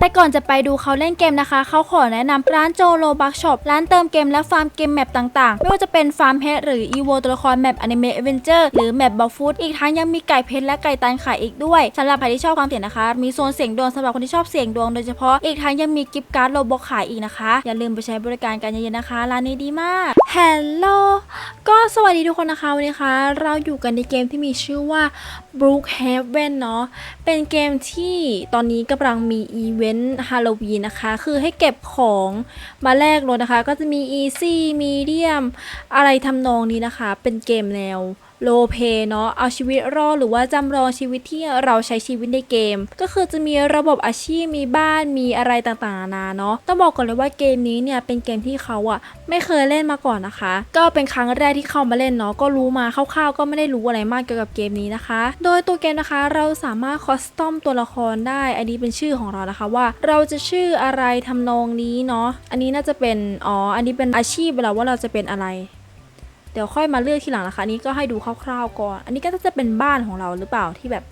แต่ก่อนจะไปดูเขาเล่นเกมนะคะ เขาขอแนะนำร้านโจโลบักช็อปร้านเติมเกมและฟาร์มเกมแมปต่างๆ ไม่ว่าจะเป็นฟาร์มเพชรหรืออีโวตัวละครแมปอนิเมะเอเวนเจอร์หรือแมปบอฟฟูดอีกทั้งยังมีไก่เพชรและไก่ตันขายอีกด้วยสำหรับใครที่ชอบความเสี่ยงนะคะ มีโซนเสี่ยงดวงสำหรับคนที่ชอบเสี่ยงดวงโดยเฉพาะอีกทั้งยังมีกิฟต์การ์ดโลบอกขายอีกนะคะ อย่าลืมไปใช้บริการกันเยอะๆนะคะร้านนี้ดีมากฮัลโหลก็สวัสดีทุกคนนะคะวันนี้คะ เราอยู่กันในเกมที่มีชื่อว่า Brookhaven เนาะเป็นเกมที่ตอนนี้กำลังมีอีเวนต์ฮาโลวีนนะคะ คือให้เก็บของมาแลกรถนะคะ ก็จะมี Easy Medium อะไรทำนองนี้นะคะ เป็นเกมแนว โลเพเนาะเอาชีวิตรอดหรือว่าจำลองชีวิตที่เราใช้ชีวิตในเกม ก็คือจะมีระบบอาชีพมีบ้านมีอะไรต่างๆนานาเนาะต้องบอกก่อนเลยว่าเกมนี้เนี่ยเป็นเกมที่เขาอะไม่เคยเล่นมาก่อนนะคะ ก็เป็นครั้งแรกที่เข้ามาเล่นเนาะก็รู้มาคร่าวๆ ก็ไม่ได้รู้อะไรมากเกี่ยวกับเกมนี้นะคะ โดยตัวเกมนะคะเราสามารถคอสตอมตัวละครได้ อันนี้เป็นชื่อของเรานะคะว่า เราจะชื่ออะไรทำนองนี้เนาะอันนี้น่าจะเป็นอ๋ออันนี้เป็นอาชีพเราว่าเราจะเป็นอะไร เดี๋ยวค่อยมาเลือกทีหลังนะคะนี้ก็ให้ดูคร่าวๆก่อน อันนี้ก็จะเป็นบ้านของเราหรือเปล่าที่แบบ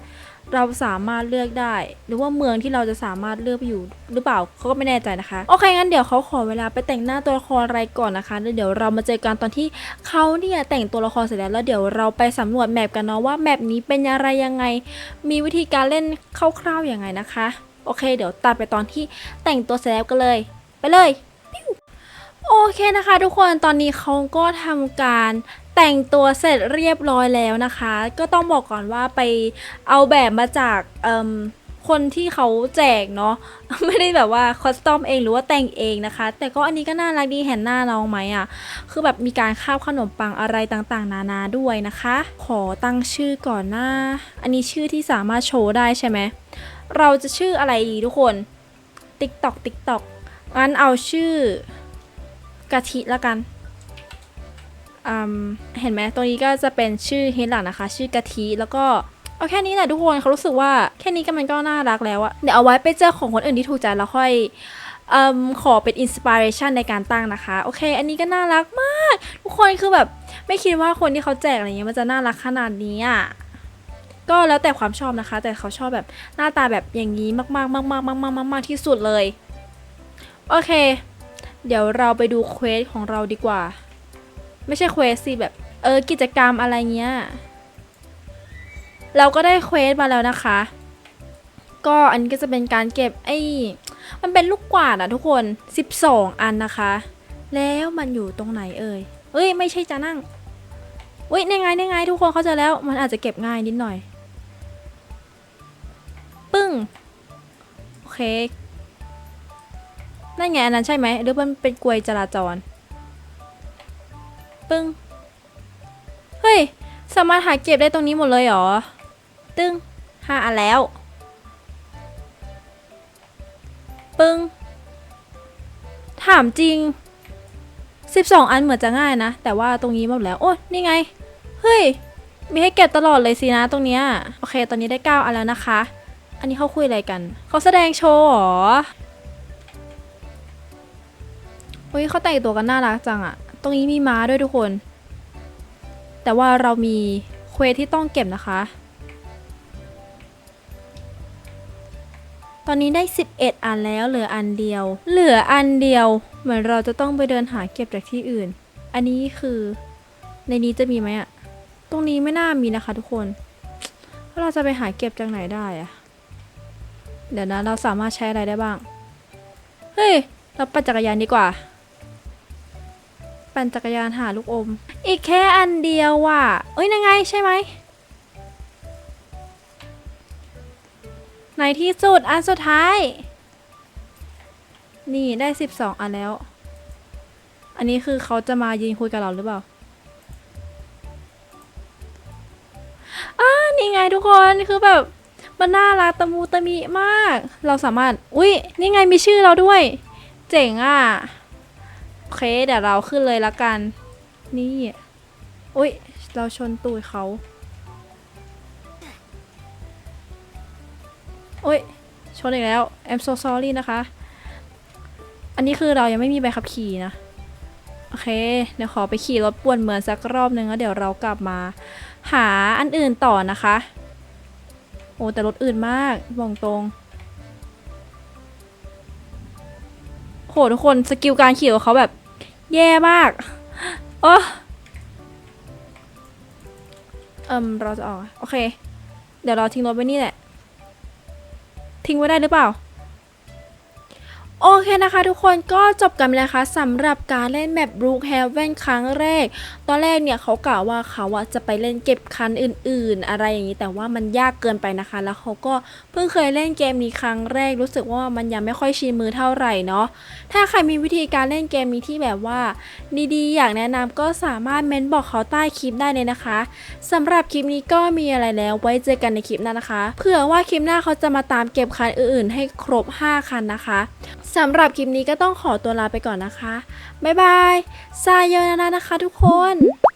เราสามารถเลือกได้ หรือว่าเมืองที่เราจะสามารถเลือกไปอยู่หรือเปล่าเขาก็ไม่แน่ใจนะคะโอเคงั้นเดี๋ยวเขาขอเวลาไปแต่งหน้าตัวละครอะไรก่อนนะคะแล้วเดี๋ยวเรามาเจอกันตอนที่เขาเนี่ยแต่งตัวละครเสร็จแล้วแล้วเดี๋ยวเราไปสำรวจแมปกันเนาะว่าแมปนี้เป็นอะไรยังไง มีวิธีการเล่นคร่าวๆยังไงนะคะ โอเค เดี๋ยวตัดไปตอนที่แต่งตัวเสร็จแล้วกันเลย ไปเลย เคนะคะ ทุกคนตอนนี้เขาก็ทำการแต่งตัวเสร็จเรียบร้อยแล้วนะคะ ก็ต้องบอกก่อนว่าไปเอาแบบมาจากคนที่เขาแจกเนาะไม่ได้แบบว่าคอสตอมเองหรือว่าแต่งเองนะคะ แต่ก็อันนี้ก็น่ารักดีเห็นหน้าน้องไหมอะ่ะ คือแบบมีการคาบขนมปังอะไรต่างๆ นานาด้วยนะคะ ขอตั้งชื่อก่อนหน้า อันนี้ชื่อที่สามารถโชว์ได้ใช่ไหมเราจะชื่ออะไรดีทุกคน TikTok TikTok งั้นเอาชื่อ กะทิละกันอืมเห็นไหมตรงนี้ก็จะเป็นชื่อเฮดหลักนะคะ ชื่อกะทิแล้วก็เอาแค่นี้แหละทุกคนเขารู้สึกว่าแค่นี้ก็มันก็น่ารักแล้วอะเดี๋ยวเอาไว้ไปเจอของคนอื่นที่ถูกใจแล้วค่อยอืมขอเป็นอินสปิเรชันในการตั้งนะคะ โอเค อันนี้ก็น่ารักมาก ทุกคนคือแบบไม่คิดว่าคนที่เขาแจกอะไรเงี้ยมันจะน่ารักขนาดนี้อะก็แล้วแต่ความชอบนะคะ แต่เขาชอบแบบหน้าตาแบบอย่างนี้มากๆมากๆมากๆมากๆมากๆที่สุดเลย โอเค เดี๋ยวเราไปดูเควสของเราดีกว่า ไม่ใช่เควสสิแบบ เออ กิจกรรมอะไรเงี้ย เราก็ได้เควสมาแล้วนะคะ ก็อันนี้ก็จะเป็นการเก็บไอ้มันเป็นลูกกวาดอะทุกคน 12 อันนะคะ แล้วมันอยู่ตรงไหนเอ่ย เอ้ย ไม่ใช่จะนั่งเอ้ยในไงในไงทุกคนเข้าใจแล้ว มันอาจจะเก็บง่ายนิดหน่อย ปึ้ง โอเค นั่นไงอันนั้นใช่ไหมหรือมันเป็นกลวยจราจร ปึ้ง เฮ้ย สามารถหาเก็บได้ตรงนี้หมดเลยเหรอ ตึ้งห้าอันแล้ว ปึ้ง ถามจริง 12 อันเหมือนจะง่ายนะ แต่ว่าตรงนี้หมดแล้ว โอ้นี่ไง เฮ้ย มีให้เก็บตลอดเลยสินะตรงเนี้ย โอเค ตอนนี้ได้ 9 อันแล้วนะคะ อันนี้เขาคุยอะไรกัน เขาแสดงโชว์หรอ เฮ้ยเขาแต่งตัวกันน่ารักจังอะตรงนี้มีม้าด้วยทุกคน แต่ว่าเรามีเควสที่ต้องเก็บนะคะ ตอนนี้ได้ 11 อันแล้วเหลืออันเดียว เหลืออันเดียว เหมือนเราจะต้องไปเดินหาเก็บจากที่อื่น อันนี้คือในนี้จะมีไหมอะตรงนี้ไม่น่ามีนะคะทุกคนเราจะไปหาเก็บจากไหนได้อะเดี๋ยวนะเราสามารถใช้อะไรได้บ้าง เฮ้ย เราปั่นจักรยานดีกว่า ปั่นจักรยานหาลูกอม อีกแค่อันเดียวว่ะ เอ้ยยังไงใช่ไหมในที่สุดอันสุดท้าย นี่ได้ 12 อันแล้ว อันนี้คือเขาจะมายืนคุยกับเราหรือเปล่าอ่านี่ไงทุกคนคือแบบมันน่ารักตะมูตะมิมาก เราสามารถ อุ้ยนี่ไงมีชื่อเราด้วย เจ๋งอะ เคเดี๋ยวเราขึ้นเลยละกัน นี่ อุ้ย เราชนตูดเขาอุ้ย ชนอีกแล้ว I'm so sorry นะคะ อันนี้คือเรายังไม่มีใบขับขี่นะ โอเค เดี๋ยวขอไปขี่รถป่วนเหมืองสักรอบนึงแล้วเดี๋ยวเรากลับมา หาอันอื่นต่อนะคะ โอ้แต่รถอื่นมากบอกตรง หทุกคนสกิลการขี่ของเขาแบบ แย่มากโอ้เอิมเราจะออกโอเค เดี๋ยวเราทิ้งรถไว้นี่แหละ ทิ้งไว้ได้หรือเปล่า โอเคนะคะทุกคนก็จบกันไปแล้วค่ะสำหรับการเล่นแมป Brook Haven ครั้งแรก ตอนแรกเนี่ยเขากล่าวว่าเขาอะจะไปเล่นเก็บคันอื่น ๆ อะไรอย่างนี้แต่ว่ามันยากเกินไปนะคะ แล้วเขาก็เพิ่งเคยเล่นเกมนี้ครั้งแรกรู้สึกว่ามันยังไม่ค่อยชินมือเท่าไหร่เนาะถ้าใครมีวิธีการเล่นเกมนี้ที่แบบว่า ดีๆ อยากแนะนำก็สามารถเม้นบอกเขาใต้คลิปได้เลยนะคะสำหรับคลิปนี้ก็มีอะไรแล้วไว้เจอกันในคลิปหน้านะคะเผื่อว่าคลิปหน้าเขาจะมาตามเก็บคันอื่น ๆ ให้ครบ 5 คันนะคะสำหรับคลิปนี้ก็ต้องขอตัวลาไปก่อนนะคะ บ๊ายบายซายโยนานะนะคะทุกคน 짠!